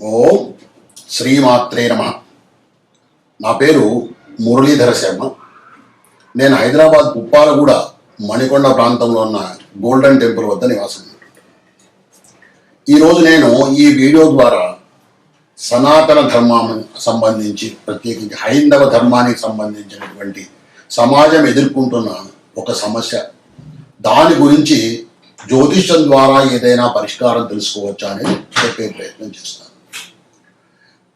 ఓం శ్రీమాత్రే నమ. నా పేరు మురళీధర శర్మ. నేను హైదరాబాద్ కుప్పాలగూడ మణికొండ ప్రాంతంలో ఉన్న గోల్డెన్ టెంపుల్ వద్ద నివాసం. ఈరోజు నేను ఈ వీడియో ద్వారా సనాతన ధర్మానికి సంబంధించి ప్రత్యేకించి హైందవ ధర్మానికి సంబంధించినటువంటి సమాజం ఎదుర్కొంటున్న ఒక సమస్య. దాని గురించి జ్యోతిష్యం ద్వారా ఏదైనా పరిష్కారం తెలుసుకోవచ్చా అని చెప్పే ప్రయత్నం చేస్తాను.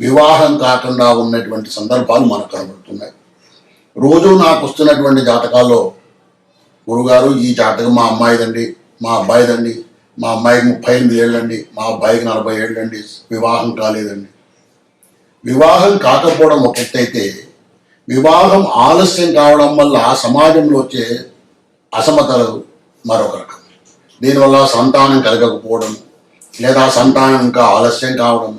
వివాహం కాకుండా ఉన్నటువంటి సందర్భాలు మనకు కనబడుతున్నాయి. రోజు నాకు వస్తున్నటువంటి జాతకాల్లో గురుగారు ఈ జాతకం మా అమ్మాయిదండి మా అబ్బాయిదండి మా అమ్మాయికి ముప్పై ఎనిమిది ఏళ్ళండి మా అబ్బాయికి నలభై ఏళ్ళండి వివాహం కాలేదండి. వివాహం కాకపోవడం ఒకటైతే వివాహం ఆలస్యం కావడం వల్ల సమాజంలో వచ్చే అసమతలు మరొక రకం. దీనివల్ల సంతానం కలగకపోవడం లేదా సంతానం ఇంకా ఆలస్యం కావడం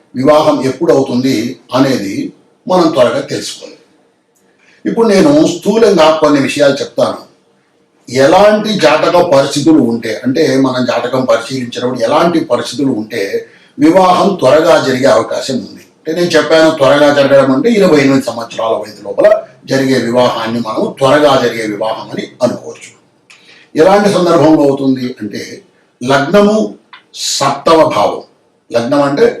వివాహం ఎప్పుడు అవుతుంది అనేది మనం త్వరగా తెలుసుకోవాలి. ఇప్పుడు నేను స్థూలంగా కొన్ని విషయాలు చెప్తాను. ఎలాంటి జాతక పరిస్థితులు ఉంటే అంటే మనం జాతకం పరిశీలించినప్పుడు ఎలాంటి పరిస్థితులు ఉంటే వివాహం త్వరగా జరిగే అవకాశం ఉంది. అంటే నేను చెప్పాను త్వరగా జరగడం అంటే ఇరవై ఎనిమిది సంవత్సరాల వయసు లోపల జరిగే వివాహాన్ని మనం త్వరగా జరిగే వివాహం అని అనుకోవచ్చు. ఎలాంటి సందర్భంలో అవుతుంది అంటే లగ్నము సప్తమ భావం. లగ్నం అంటే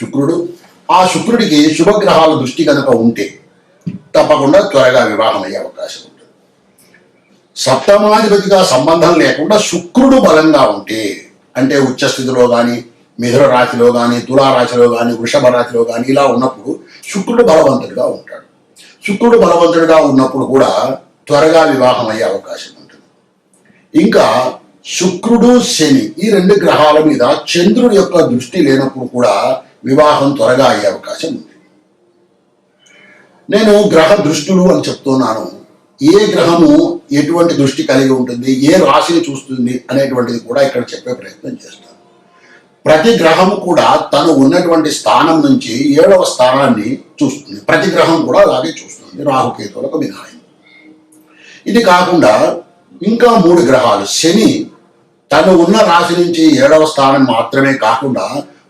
శుక్రుడు ఆ శుక్రుడికి శుభగ్రహాల దృష్టి కనుక ఉంటే తప్పకుండా త్వరగా వివాహం అయ్యే అవకాశం ఉంటుంది. సప్తమాధిపతిగా సంబంధం లేకుండా శుక్రుడు బలంగా ఉంటే అంటే ఉచ్చస్థితిలో కానీ మిథున రాశిలో కానీ తులారాశిలో కానీ వృషభ రాశిలో కానీ ఇలా ఉన్నప్పుడు శుక్రుడు బలవంతుడిగా ఉంటాడు. శుక్రుడు బలవంతుడిగా ఉన్నప్పుడు కూడా త్వరగా వివాహం అయ్యే అవకాశం ఉంటుంది. ఇంకా శుక్రుడు శని ఈ రెండు గ్రహాల మీద చంద్రుడి యొక్క దృష్టి లేనప్పుడు కూడా వివాహం త్వరగా అయ్యే అవకాశం ఉంది. నేను గ్రహ దృష్టులు అని చెప్తున్నాను. ఏ గ్రహము ఎటువంటి దృష్టి కలిగి ఉంటుంది ఏ రాశిని చూస్తుంది అనేటువంటిది కూడా ఇక్కడ చెప్పే ప్రయత్నం చేస్తాను. ప్రతి గ్రహము కూడా తను ఉన్నటువంటి స్థానం నుంచి ఏడవ స్థానాన్ని చూస్తుంది. ప్రతి గ్రహం కూడా అలాగే చూస్తుంది. రాహుకేతువులకు మినహాయింపు. ఇది కాకుండా ఇంకా మూడు గ్రహాలు. శని తను ఉన్న రాశి నుంచి ఏడవ స్థానం మాత్రమే కాకుండా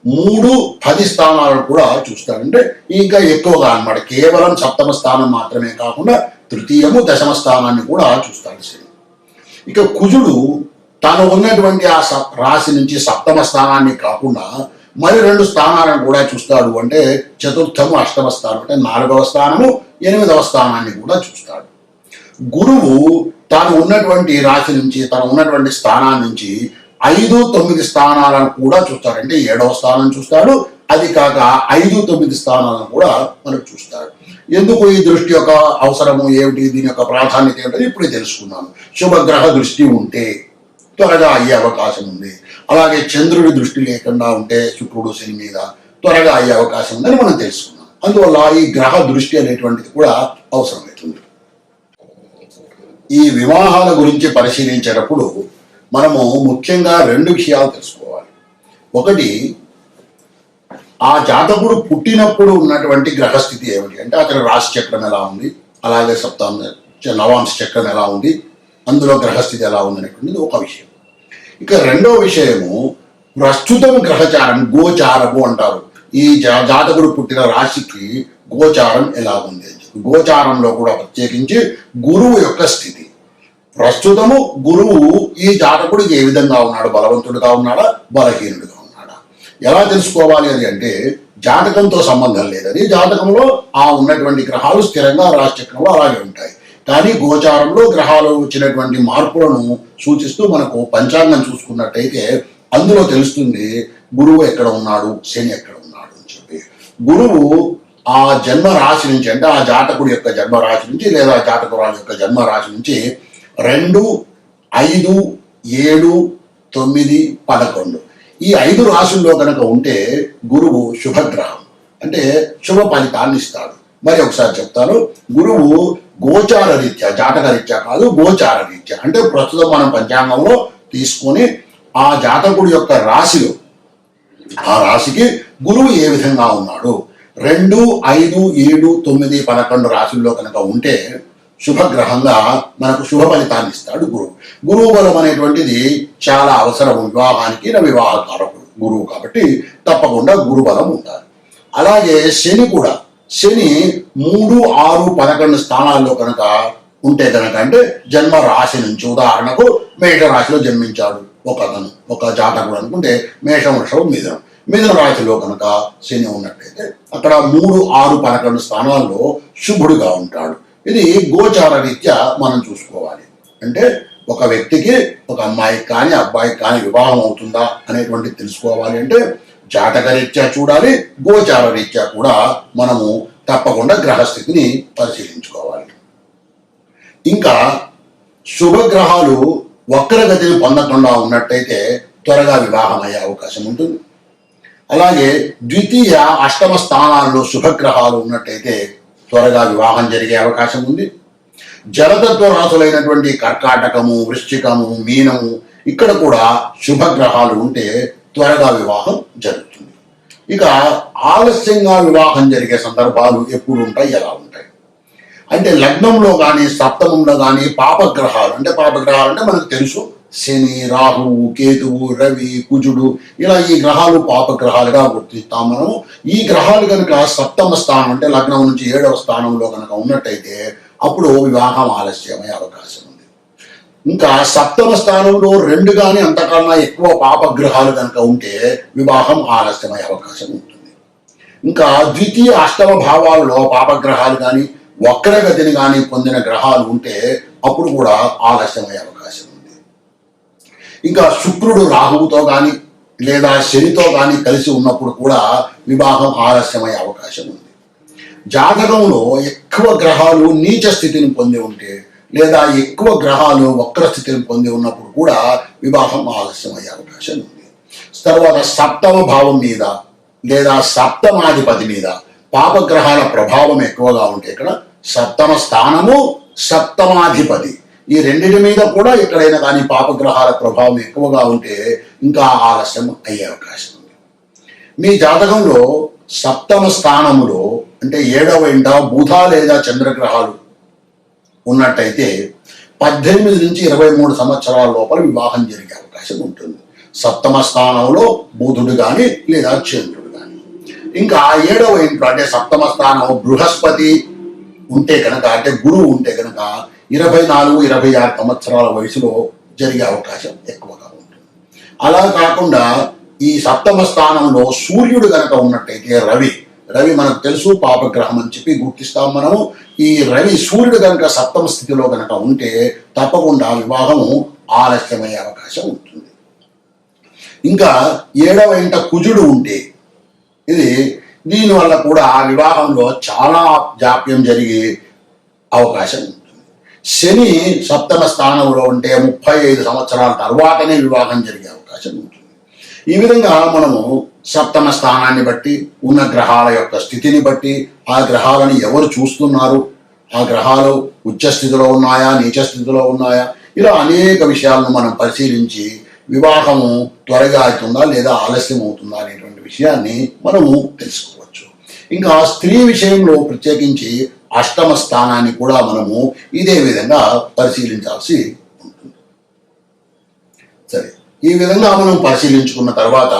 మూడు పది స్థానాలను కూడా చూస్తాడంటే ఇంకా ఎక్కువగా అనమాట కేవలం సప్తమ స్థానం మాత్రమే కాకుండా తృతీయము దశమ స్థానాన్ని కూడా చూస్తాడు శని. ఇక కుజుడు తను ఉన్నటువంటి ఆ సప్- రాశి నుంచి సప్తమ స్థానాన్ని కాకుండా మరి రెండు స్థానాలను కూడా చూస్తాడు. అంటే చతుర్థము అష్టమ స్థానం అంటే నాలుగవ స్థానము ఎనిమిదవ స్థానాన్ని కూడా చూస్తాడు. గురువు తాను ఉన్నటువంటి రాశి నుంచి తను ఉన్నటువంటి స్థానాన్ని నుంచి ఐదు తొమ్మిది స్థానాలను కూడా చూస్తాడు అంటే ఏడవ స్థానం చూస్తాడు అది కాక ఐదు తొమ్మిది స్థానాలను కూడా మనకు చూస్తాడు ఎందుకు ఈ దృష్టి యొక్క అవసరము ఏమిటి? దీని యొక్క ప్రాధాన్యత ఏమిటి ఇప్పుడే తెలుసుకున్నాను. శుభగ్రహ దృష్టి ఉంటే త్వరగా అయ్యే అవకాశం ఉంది. అలాగే చంద్రుడి దృష్టి లేకుండా ఉంటే శుక్రుడు శని మీద త్వరగా అయ్యే అవకాశం ఉందని మనం తెలుసుకున్నాం. అందువల్ల ఈ గ్రహ దృష్టి అనేటువంటిది కూడా అవసరమవుతుంది. ఈ వివాహాల గురించి పరిశీలించేటప్పుడు మనము ముఖ్యంగా రెండు విషయాలు తెలుసుకోవాలి. ఒకటి ఆ జాతకుడు పుట్టినప్పుడు ఉన్నటువంటి గ్రహస్థితి ఏమిటి? అంటే అతని రాశి చక్రం ఎలా ఉంది? అలాగే సప్తాం నవాంశ చక్రం ఎలా ఉంది? అందులో గ్రహస్థితి ఎలా ఉంది అనేటువంటిది ఒక విషయం. ఇక రెండో విషయము ప్రస్తుతం గ్రహచారం గోచారము అంటారు. ఈ జాతకుడు పుట్టిన రాశికి గోచారం ఎలా ఉంది అని చెప్పి. గోచారంలో కూడా ప్రత్యేకించి గురువు యొక్క స్థితి. ప్రస్తుతము గురువు ఈ జాతకుడికి ఏ విధంగా ఉన్నాడు? బలవంతుడిగా ఉన్నాడా? బలహీనుడిగా ఉన్నాడా? ఎలా తెలుసుకోవాలి అని అంటే జాతకంతో సంబంధం లేదని జాతకంలో ఆ ఉన్నటువంటి గ్రహాలు స్థిరంగా రాశిచక్రంలో అలాగే ఉంటాయి. కానీ గోచారంలో గ్రహాలు వచ్చినటువంటి మార్పులను సూచిస్తూ మనకు పంచాంగం చూసుకున్నట్టయితే అందులో తెలుస్తుంది గురువు ఎక్కడ ఉన్నాడు? శని ఎక్కడ ఉన్నాడు అని చెప్పి. గురువు ఆ జన్మ రాశి నుంచి అంటే ఆ జాతకుడి యొక్క జన్మ రాశి నుంచి లేదా జాతకురాలు యొక్క జన్మ రాశి నుంచి రెండు ఐదు ఏడు తొమ్మిది పదకొండు. ఈ ఐదు రాశుల్లో కనుక ఉంటే గురువు శుభగ్రహం. అంటే శుభ ఫలితాన్ని ఇస్తాడు. మరి ఒకసారి చెప్తాను. గురువు గోచార రీత్యా జాతక రీత్యా కాదు గోచార రీత్యా. అంటే ప్రస్తుతం మనం పంచాంగంలో తీసుకొని ఆ జాతకుడి యొక్క రాశిలో ఆ రాశికి గురువు ఏ విధంగా ఉన్నాడు? రెండు ఐదు ఏడు తొమ్మిది పదకొండు రాశుల్లో కనుక ఉంటే శుభగ్రహంగా మనకు శుభ ఫలితాన్ని ఇస్తాడు గురువు. గురువు బలం అనేటువంటిది చాలా అవసరం వివాహానికి నా వివాహ కారకుడు గురువు కాబట్టి తప్పకుండా గురు బలం ఉండాలి. అలాగే శని కూడా. శని మూడు ఆరు పదకొండు స్థానాల్లో కనుక ఉంటే కనుక అంటే జన్మ రాశి నుంచి ఉదాహరణకు మేష రాశిలో జన్మించాడు ఒక అతను ఒక జాతకుడు అనుకుంటే మేషం వృషభం మిథునం. మిథున రాశిలో కనుక శని ఉన్నట్టయితే అక్కడ మూడు ఆరు పదకొండు స్థానాల్లో శుభుడుగా ఉంటాడు. ఇది గోచార రీత్యా మనం చూసుకోవాలి. అంటే ఒక వ్యక్తికి ఒక అమ్మాయికి కానీ అబ్బాయికి కానీ వివాహం అవుతుందా అనేటువంటిది తెలుసుకోవాలి. అంటే జాతక రీత్యా చూడాలి గోచార రీత్యా కూడా మనము తప్పకుండా గ్రహస్థితిని పరిశీలించుకోవాలి. ఇంకా శుభగ్రహాలు వక్రగతిని పొందకుండా ఉన్నట్టయితే త్వరగా వివాహం అయ్యే అవకాశం ఉంటుంది. అలాగే ద్వితీయ అష్టమ స్థానాల్లో శుభగ్రహాలు ఉన్నట్టయితే త్వరగా వివాహం జరిగే అవకాశం ఉంది. జలతత్వ రాసులైనటువంటి కర్కాటకము వృశ్చికము మీనము ఇక్కడ కూడా శుభగ్రహాలు ఉంటే త్వరగా వివాహం జరుగుతుంది. ఇక ఆలస్యంగా వివాహం జరిగే సందర్భాలు ఎప్పుడు ఉంటాయి ఎలా ఉంటాయి? అంటే లగ్నంలో కానీ సప్తమంలో కానీ పాపగ్రహాలు అంటే పాపగ్రహాలు అంటే మనకు తెలుసు శని రాహువు కేతువు రవి కుజుడు ఇలా ఈ గ్రహాలు పాపగ్రహాలుగా గుర్తిస్తాం మనం ఈ గ్రహాలు కనుక సప్తమ స్థానం అంటే లగ్నం నుంచి ఏడవ స్థానంలో కనుక ఉన్నట్టయితే అప్పుడు వివాహం ఆలస్యమయ్యే అవకాశం ఉంది. ఇంకా సప్తమ స్థానంలో రెండు కానీ అంతకన్నా ఎక్కువ పాపగ్రహాలు కనుక ఉంటే వివాహం ఆలస్యమయ్యే అవకాశం ఉంటుంది. ఇంకా ద్వితీయ అష్టమ భావాలలో పాపగ్రహాలు కానీ వక్రగతిని కానీ పొందిన గ్రహాలు ఉంటే అప్పుడు కూడా ఆలస్యమయ్యే అవకాశం ఇంకా శుక్రుడు రాహువుతో కానీ లేదా శనితో కానీ కలిసి ఉన్నప్పుడు కూడా వివాహం ఆలస్యమయ్యే అవకాశం ఉంది. జాతకంలో ఎక్కువ గ్రహాలు నీచ స్థితిని పొంది ఉంటే లేదా ఎక్కువ గ్రహాలు వక్ర స్థితిని పొంది ఉన్నప్పుడు కూడా వివాహం ఆలస్యమయ్యే అవకాశం ఉంది. తర్వాత సప్తమ భావం మీద లేదా సప్తమాధిపతి మీద పాపగ్రహాల ప్రభావం ఎక్కువగా ఉంటే ఇక్కడ సప్తమ స్థానము సప్తమాధిపతి. ఈ రెండింటి మీద కూడా ఎక్కడైనా కానీ పాపగ్రహాల ప్రభావం ఎక్కువగా ఉంటే ఇంకా ఆలస్యం అయ్యే అవకాశం ఉంది. మీ జాతకంలో సప్తమ స్థానములో అంటే ఏడవ ఇంట బుధ లేదా చంద్రగ్రహాలు ఉన్నట్టయితే పద్దెనిమిది నుంచి ఇరవై మూడు సంవత్సరాల లోపల వివాహం జరిగే అవకాశం ఉంటుంది. సప్తమ స్థానంలో బుధుడు కానీ లేదా చంద్రుడు కానీ ఇంకా ఏడవ ఇంట్లో అంటే సప్తమ స్థానం బృహస్పతి ఉంటే కనుక అంటే గురువు ఉంటే కనుక ఇరవై నాలుగు ఇరవై ఆరు సంవత్సరాల వయసులో జరిగే అవకాశం ఎక్కువగా ఉంటుంది. అలా కాకుండా ఈ సప్తమ స్థానంలో సూర్యుడు కనుక ఉన్నట్టయితే రవి రవి మనకు తెలుసు పాపగ్రహం అని చెప్పి గుర్తిస్తాం మనము. ఈ రవి సూర్యుడు కనుక సప్తమ స్థితిలో కనుక ఉంటే తప్పకుండా వివాహము ఆలస్యమయ్యే అవకాశం ఉంటుంది. ఇంకా ఏడవ ఇంట కుజుడు ఉంటే ఇది దీనివల్ల కూడా ఆ వివాహంలో చాలా జాప్యం జరిగే అవకాశం ఉంది శని సప్తమ స్థానంలో ఉంటే ముప్పై ఐదు సంవత్సరాల తర్వాతనే వివాహం జరిగే అవకాశం ఉంటుంది. ఈ విధంగా మనము సప్తమ స్థానాన్ని బట్టి ఉన్న గ్రహాల యొక్క స్థితిని బట్టి ఆ గ్రహాలను ఎవరు చూస్తున్నారు? ఆ గ్రహాలు ఉచ్చ స్థితిలో ఉన్నాయా నీచ స్థితిలో ఉన్నాయా? ఇలా అనేక విషయాలను మనం పరిశీలించి వివాహము త్వరగా అవుతుందా లేదా ఆలస్యం అవుతుందా అనేటువంటి విషయాన్ని మనము తెలుసుకోవచ్చు. ఇంకా స్త్రీ విషయంలో ప్రత్యేకించి అష్టమ స్థానాన్ని కూడా మనము ఇదే విధంగా పరిశీలించాల్సి ఉంటుంది. సరే ఈ విధంగా మనం పరిశీలించుకున్న తర్వాత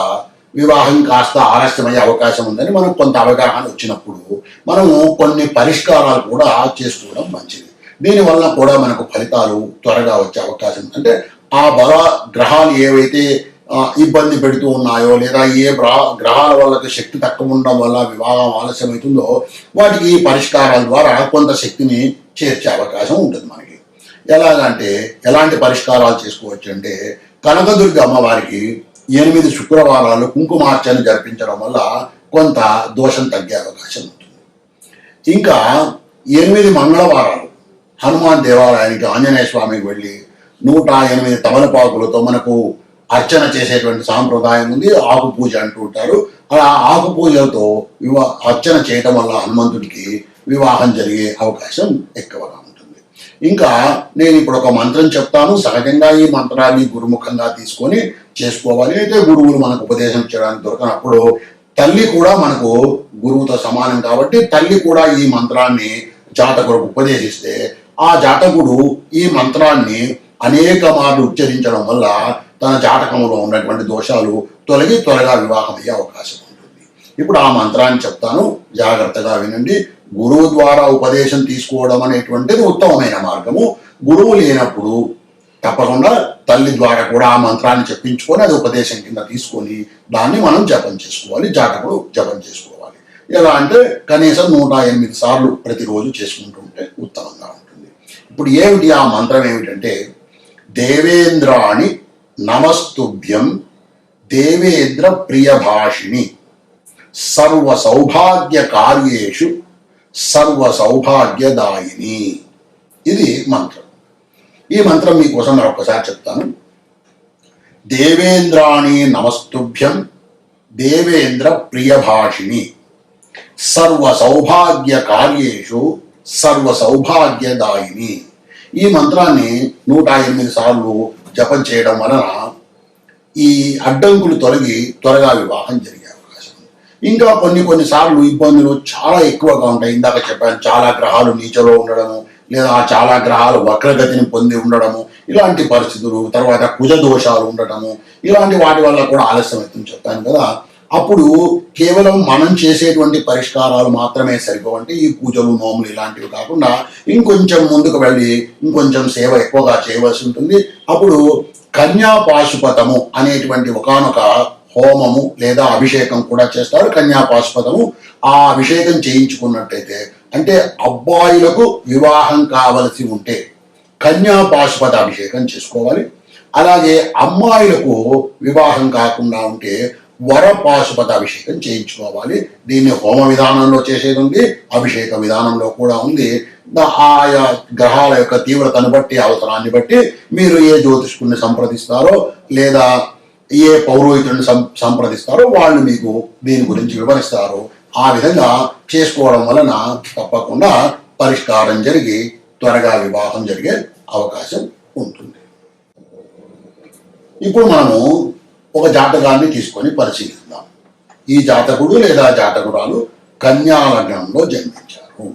వివాహం కాస్త ఆలస్యమయ్యే అవకాశం ఉందని మనకు కొంత అవగాహన వచ్చినప్పుడు మనము కొన్ని పరిష్కారాలు కూడా చేసుకోవడం మంచిది. దీనివల్ల కూడా మనకు ఫలితాలు త్వరగా వచ్చే అవకాశం అంటే ఆ బల గ్రహాలు ఏవైతే ఇబ్బంది పెడుతూ ఉన్నాయో లేదా ఏ గ్రహాల వల్ల శక్తి తక్కువ ఉండడం వల్ల వివాహం ఆలస్యమవుతుందో వాటికి ఈ పరిష్కారాల ద్వారా కొంత శక్తిని చేర్చే అవకాశం ఉంటుంది మనకి. ఎలాగంటే ఎలాంటి పరిష్కారాలు చేసుకోవచ్చు అంటే కనకదుర్గ అమ్మవారికి ఎనిమిది శుక్రవారాలు కుంకుమార్చన జరిపించడం వల్ల కొంత దోషం తగ్గే అవకాశం ఉంటుంది. ఇంకా ఎనిమిది మంగళవారాలు హనుమాన్ దేవాలయానికి ఆంజనేయ స్వామికి వెళ్ళి నూట ఎనిమిది తమలపాకులతో మనకు అర్చన చేసేటువంటి సాంప్రదాయం ఉంది ఆకు పూజ అంటూ ఉంటారు. అలా ఆకు పూజలతో వివా అర్చన చేయటం వల్ల హనుమంతుడికి వివాహం జరిగే అవకాశం ఎక్కువగా ఉంటుంది. ఇంకా నేను ఇప్పుడు ఒక మంత్రం చెప్తాను. సహజంగా ఈ మంత్రాన్ని గురుముఖంగా తీసుకొని చేసుకోవాలి. అయితే గురువులు మనకు ఉపదేశం చేయడానికి దొరకనప్పుడు తల్లి కూడా మనకు గురువుతో సమానం కాబట్టి తల్లి కూడా ఈ మంత్రాన్ని జాతకులకు ఉపదేశిస్తే ఆ జాతకుడు ఈ మంత్రాన్ని అనేక మార్లు ఉచ్చరించడం వల్ల తన జాతకంలో ఉన్నటువంటి దోషాలు తొలగి త్వరగా వివాహం అయ్యే అవకాశం ఉంటుంది. ఇప్పుడు ఆ మంత్రాన్ని చెప్తాను. జాగ్రత్తగా వినండి. గురువు ద్వారా ఉపదేశం తీసుకోవడం అనేటువంటిది ఉత్తమమైన మార్గము. గురువు లేనప్పుడు తప్పకుండా తల్లి ద్వారా కూడా ఆ మంత్రాన్ని చెప్పించుకొని అది ఉపదేశం కింద తీసుకొని దాన్ని మనం జపం చేసుకోవాలి. జాతకుడు జపం చేసుకోవాలి. ఎలా అంటే కనీసం నూట ఎనిమిది సార్లు ప్రతిరోజు చేసుకుంటూ ఉంటే ఉత్తమంగా ఉంటుంది. ఇప్పుడు ఏమిటి ఆ మంత్రం ఏమిటంటే దేవేంద్రాణి నమస్తుభ్యం దేవేంద్ర ప్రియభాషిణి. సర్వ సౌభాగ్య కార్యేషు సర్వ సౌభాగ్యదాయిని ఇది మంత్రం. ఈ మంత్రం మీకోసం మరొకసారి చెప్తాను. దేవేంద్రాణి నమస్తుభ్యం దేవేంద్ర ప్రియభాషిణి. సర్వ సౌభాగ్య కార్యేషు సర్వ సౌభాగ్యదాయిని ఈ మంత్రాన్ని నూట ఎనిమిది సార్లు జపం చేయడం వలన ఈ అడ్డంకులు తొలగి త్వరగా వివాహం జరిగే అవకాశం ఉంది. ఇంకా కొన్ని కొన్ని సార్లు ఇబ్బందులు చాలా ఎక్కువగా ఉంటాయి. ఇందాక చెప్పాను చాలా గ్రహాలు నీచలో ఉండడము లేదా చాలా గ్రహాలు వక్రగతిని పొంది ఉండడము ఇలాంటి పరిస్థితులు తర్వాత కుజ దోషాలు ఉండటము ఇలాంటి వాటి వల్ల కూడా ఆలస్యం అవుతుంది. చెప్పాను కదా అప్పుడు కేవలం మనం చేసేటువంటి పరిష్కారాలు మాత్రమే సరిపోవంటే ఈ పూజలు నోములు ఇలాంటివి కాకుండా ఇంకొంచెం ముందుకు వెళ్ళి ఇంకొంచెం సేవ ఎక్కువగా చేయవలసి ఉంటుంది. అప్పుడు కన్యా పాశుపతము అనేటువంటి ఒకానొక హోమము లేదా అభిషేకం కూడా చేస్తారు. కన్యా పాశుపతము ఆ అభిషేకం చేయించుకున్నట్టయితే అంటే అబ్బాయిలకు వివాహం కావలసి ఉంటే కన్యా పాశుపత అభిషేకం చేసుకోవాలి. అలాగే అమ్మాయిలకు వివాహం కాకుండా ఉంటే వర అభిషేకం చేయించుకోవాలి. దీన్ని హోమ విధానంలో చేసేది ఉంది అభిషేక విధానంలో కూడా ఉంది. ఆయా గ్రహాల యొక్క తీవ్రతను బట్టి అవసరాన్ని బట్టి మీరు ఏ జ్యోతిష్కుని సంప్రదిస్తారో లేదా ఏ పౌరోహితుడిని సం సంప్రదిస్తారో వాళ్ళు మీకు దీని గురించి వివరిస్తారు. ఆ విధంగా చేసుకోవడం వలన తప్పకుండా పరిష్కారం జరిగి త్వరగా వివాహం జరిగే అవకాశం ఉంటుంది. ఇప్పుడు మనము ఒక జాతకాన్ని తీసుకొని పరిశీలిద్దాం. ఈ జాతకుడు లేదా జాతకురాలు కన్యాలగ్నంలో జన్మించారు.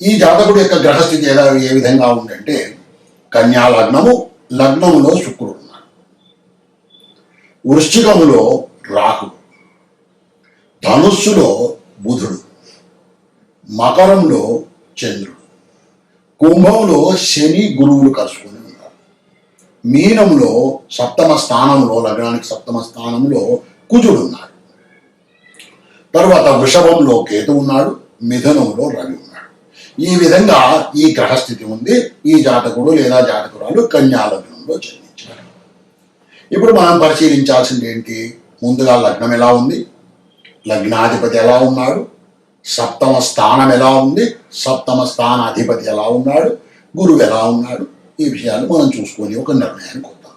ఈ జాతకుడు యొక్క గ్రహస్థితి ఎలా ఏ విధంగా ఉందంటే కన్యాలగ్నము లగ్నములో శుక్రుడు ఉన్నాడు. వృశ్చికములో రాహుడు ధనుస్సులో బుధుడు మకరంలో చంద్రుడు కుంభంలో శని గురువులు కలుసుకొని మీనములో మీనంలో సప్తమ స్థానంలో లగ్నానికి సప్తమ స్థానంలో కుజుడు ఉన్నాడు. తర్వాత వృషభంలో కేతు ఉన్నాడు మిథునంలో రవి ఉన్నాడు. ఈ విధంగా ఈ గ్రహస్థితి ఉంది. ఈ జాతకుడు లేదా జాతకురాలు కన్యాలగ్నంలో జన్మించారు ఇప్పుడు మనం పరిశీలించాల్సింది ఏంటి? ముందుగా లగ్నం ఎలా ఉంది? లగ్నాధిపతి ఎలా ఉన్నాడు? సప్తమ స్థానం ఎలా ఉంది? సప్తమ స్థానాధిపతి ఎలా ఉన్నాడు? గురువు ఎలా ఉన్నాడు? ఈ విషయాలు మనం చూసుకొని ఒక నిర్ణయానికి వద్దాం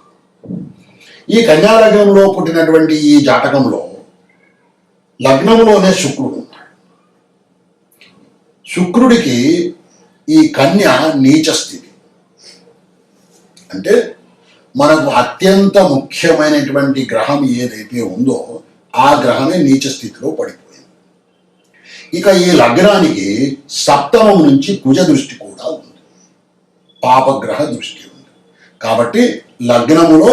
ఈ కన్యాలగ్నంలో పుట్టినటువంటి ఈ జాతకంలో లగ్నంలోనే శుక్రుడు ఉన్నాడు శుక్రుడికి ఈ కన్య నీచ స్థితి. అంటే మనకు అత్యంత ముఖ్యమైనటువంటి గ్రహం ఏదైతే ఉందో ఆ గ్రహమే నీచ స్థితిలో పడిపోయింది. ఇక ఈ లగ్నానికి సప్తమం నుంచి కుజ దృష్టి కూడా ఉంది. పాపగ్రహ దృష్టి ఉంది. కాబట్టి లగ్నములో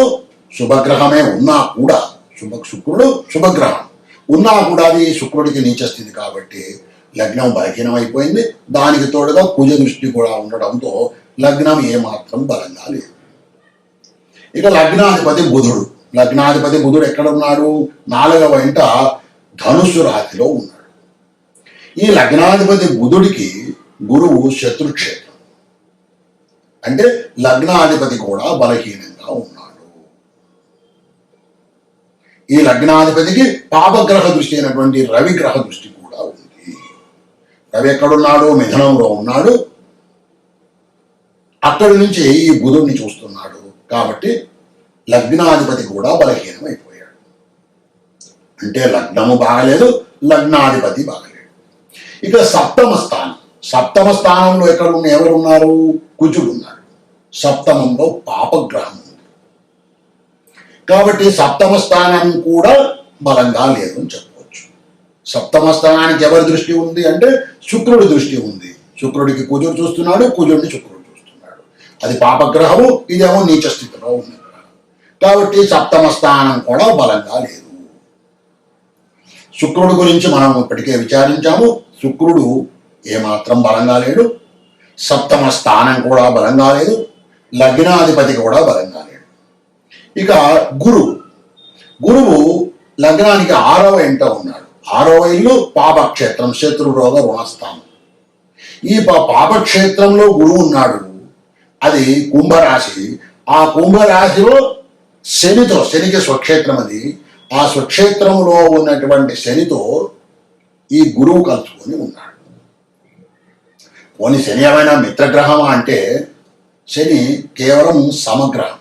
శుభగ్రహమే ఉన్నా కూడా శుభ శుక్రుడు శుభగ్రహం. ఉన్నా కూడా అది శుక్రుడికి నీచస్థితి కాబట్టి లగ్నం బలహీనం అయిపోయింది దానికి తోడుగా కుజ దృష్టి కూడా ఉండడంతో లగ్నం ఏమాత్రం బలంగా లేదు. ఇక లగ్నాధిపతి బుధుడు. లగ్నాధిపతి బుధుడు ఎక్కడ ఉన్నాడు నాలుగవ ఇంట ధనుస్సు రాతిలో ఉన్నాడు. ఈ లగ్నాధిపతి బుధుడికి గురువు శత్రుక్షేత్రం. అంటే లగ్నాధిపతి కూడా బలహీనంగా ఉన్నాడు. ఈ లగ్నాధిపతికి పాపగ్రహ దృష్టి అయినటువంటి రవి గ్రహ దృష్టి కూడా ఉంది. రవి ఎక్కడున్నాడు? మిథనంలో ఉన్నాడు. అక్కడి నుంచి ఈ బుధుడిని చూస్తున్నాడు. కాబట్టి లగ్నాధిపతి కూడా బలహీనం అయిపోయాడు అంటే లగ్నము బాగలేదు లగ్నాధిపతి బాగలేదు. ఇక సప్తమ స్థానం. సప్తమ స్థానంలో ఎక్కడ ఎవరున్నారు? ఎవరు ఉన్నారు కుజుడు ఉన్నాడు. సప్తమంలో పాపగ్రహం ఉంది కాబట్టి సప్తమ స్థానం కూడా బలంగా లేదు అని చెప్పవచ్చు. సప్తమ స్థానానికి ఎవరి దృష్టి ఉంది అంటే శుక్రుడి దృష్టి ఉంది. శుక్రుడికి కుజుడు చూస్తున్నాడు కుజుడిని శుక్రుడు చూస్తున్నాడు. అది పాపగ్రహము ఇదేమో నీచ స్థితిలో ఉంది. కాబట్టి సప్తమ స్థానం కూడా బలంగా లేదు. శుక్రుడు గురించి మనం ఇప్పటికే విచారించాము. శుక్రుడు ఏమాత్రం బలంగా లేడు. సప్తమ స్థానం కూడా బలంగా లేదు. లగ్నాధిపతి కూడా బలంగా లేడు ఇక గురువు. గురువు లగ్నానికి ఆరవ ఇంట ఉన్నాడు. ఆరవ ఇల్లు పాపక్షేత్రం శత్రురోగ రుణస్థానం ఈ పా- పాపక్షేత్రంలో గురువు ఉన్నాడు. అది కుంభరాశి. ఆ కుంభరాశిలో శనితో శనికి స్వక్షేత్రం అది. ఆ స్వక్షేత్రంలో ఉన్నటువంటి శనితో ఈ గురువు కలుసుకొని ఉన్నాడు. కొన్ని శని ఏమైనా మిత్రగ్రహమా అంటే శని కేవలం సమగ్రహం.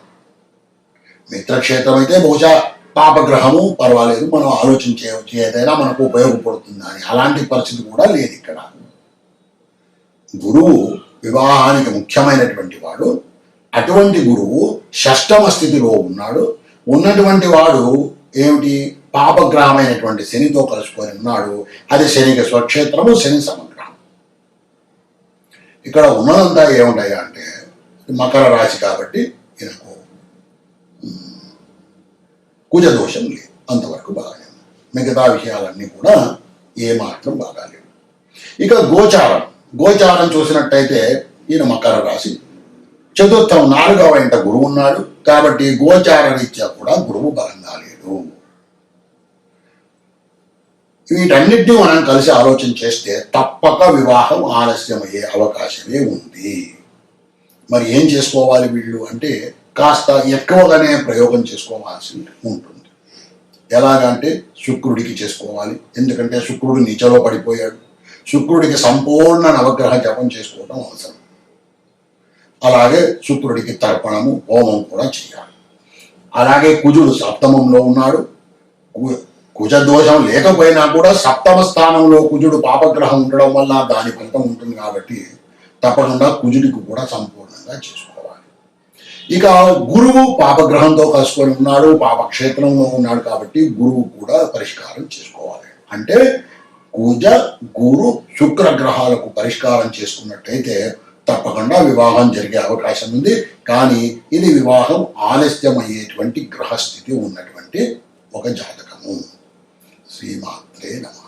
మిత్రక్షేత్రం అయితే బహుశా పాపగ్రహము పర్వాలేదు మనం ఆలోచించవచ్చు ఏదైనా మనకు ఉపయోగపడుతుంది అని అలాంటి పరిస్థితి కూడా లేదు ఇక్కడ. గురువు వివాహానికి ముఖ్యమైనటువంటి వాడు. అటువంటి గురువు షష్టమ స్థితిలో ఉన్నాడు. ఉన్నటువంటి వాడు ఏమిటి? పాపగ్రహమైనటువంటి శనితో కలుసుకొని ఉన్నాడు. అది శనికి స్వక్షేత్రము శని సమగ్రహం. ఇక్కడ ఉన్నదంతా ఏముంటాయి అంటే మకర రాశి కాబట్టి ఈయనకు కుజదోషం కుజ దోషం లేదు. అంతవరకు బాగానే ఉంది. మిగతా విషయాలన్నీ కూడా ఏమాత్రం బాగాలేవు. ఇక గోచారం. గోచారం చూసినట్టయితే ఈయన మకర రాశి. చతుర్థం నాలుగవ ఇంట గురువు ఉన్నాడు. కాబట్టి గోచార రీత్యా కూడా గురువు బలంగా లేడు. వీటన్నిటినీ మనం కలిసి ఆలోచన చేస్తే తప్పక వివాహం ఆలస్యమయ్యే అవకాశమే ఉంది. మరి ఏం చేసుకోవాలి వీళ్ళు అంటే కాస్త ఎక్కువగానే ప్రయోగం చేసుకోవాల్సి ఉంటుంది. ఎలాగంటే శుక్రుడికి చేసుకోవాలి. ఎందుకంటే శుక్రుడు నీచలో పడిపోయాడు. శుక్రుడికి సంపూర్ణ నవగ్రహ జపం చేసుకోవడం అవసరం. అలాగే శుక్రుడికి తర్పణము హోమం కూడా చేయాలి. అలాగే కుజుడు సప్తమంలో ఉన్నాడు. కు- కుజ దోషం లేకపోయినా కూడా సప్తమ స్థానంలో కుజుడు పాపగ్రహం ఉండడం వల్ల దాని ఫలితం ఉంటుంది కాబట్టి తప్పకుండా కుజుడికి కూడా సంపూర్ణ సంపూర్ణంగా చేసుకోవాలి ఇక గురువు పాపగ్రహంతో కలుసుకొని ఉన్నాడు పాపక్షేత్రంలో ఉన్నాడు కాబట్టి గురువు కూడా పరిష్కారం చేసుకోవాలి. అంటే కుజ గురు శుక్ర గ్రహాలకు పరిష్కారం చేసుకున్నట్టయితే తప్పకుండా వివాహం జరిగే అవకాశం ఉంది. కానీ ఇది వివాహం ఆలస్యమయ్యేటువంటి గ్రహస్థితి ఉన్నటువంటి ఒక జాతకము. శ్రీమాత్రే నమ.